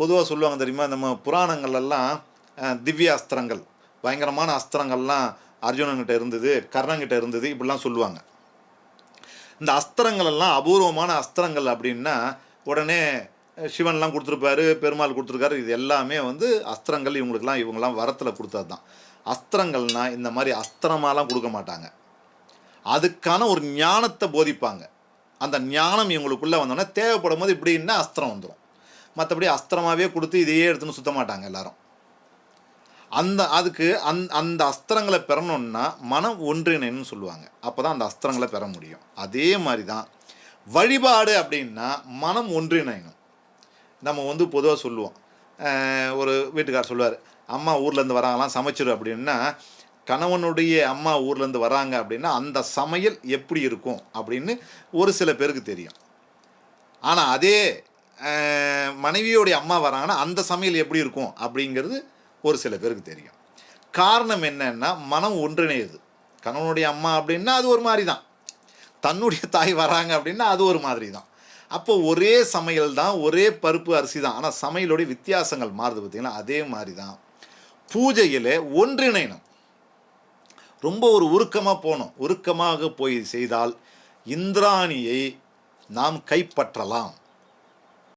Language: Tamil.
பொதுவாக சொல்லுவாங்க தெரியுமா? நம்ம புராணங்கள்லாம் திவ்ய அஸ்திரங்கள் பயங்கரமான அஸ்திரங்கள்லாம் அர்ஜுனன்கிட்ட இருந்தது கர்ணங்கிட்ட இருந்தது இப்படிலாம் சொல்லுவாங்க. இந்த அஸ்திரங்கள் எல்லாம் அபூர்வமான அஸ்திரங்கள் அப்படின்னா உடனே சிவன்லாம் கொடுத்துருப்பாரு பெருமாள் கொடுத்துருக்காரு இது எல்லாமே வந்து அஸ்திரங்கள் இவங்களுக்குலாம் இவங்கெல்லாம் வரத்தில் கொடுத்தது தான். அஸ்திரங்கள்னா இந்த மாதிரி அஸ்திரமாலாம் கொடுக்க மாட்டாங்க. அதுக்கான ஒரு ஞானத்தை போதிப்பாங்க. அந்த ஞானம் இவங்களுக்குள்ளே வந்தோடனே தேவைப்படும் போது இப்படின்னா அஸ்திரம் வந்துடும் மற்றபடி அஸ்திரமாகவே கொடுத்து இதையே எடுத்துன்னு சுத்த மாட்டாங்க எல்லாரும். அந்த அதுக்கு அந் அந்த அஸ்திரங்களை பெறணும்னா மனம் ஒன்றிணைன்னு சொல்லுவாங்க. அப்போ தான் அந்த அஸ்திரங்களை பெற முடியும். அதே மாதிரி தான் வழிபாடு அப்படின்னா மனம் ஒன்றிணையணும். நம்ம வந்து பொதுவாக சொல்லுவோம். ஒரு வீட்டுக்கார் சொல்லுவார் அம்மா ஊர்லேருந்து வராங்களாம் சமைச்சிரு அப்படின்னா கணவனுடைய அம்மா ஊர்லேருந்து வராங்க அப்படின்னா அந்த சமையல் எப்படி இருக்கும் அப்படின்னு ஒரு சில பேருக்கு தெரியும். ஆனால் அதே மனைவியோடைய அம்மா வராங்கன்னா அந்த சமையல் எப்படி இருக்கும் அப்படிங்கிறது ஒரு சில பேருக்கு தெரியும். காரணம் என்னன்னா மனம் ஒன்றிணையுது. கணவனுடைய அம்மா அப்படின்னா அது ஒரு மாதிரி தான் தன்னுடைய தாய் வராங்க அப்படின்னா அது ஒரு மாதிரி தான் அப்போ ஒரே சமையல் தான் ஒரே பருப்பு அரிசி தான் ஆனால் சமையலுடைய வித்தியாசங்கள் மாறுது பார்த்திங்கன்னா அதே மாதிரி தான் பூஜையில் ஒன்றிணையணும். ரொம்ப ஒரு உருக்கமாக போகணும். உருக்கமாக போய் செய்தால் இந்திராணியை நாம் கைப்பற்றலாம்.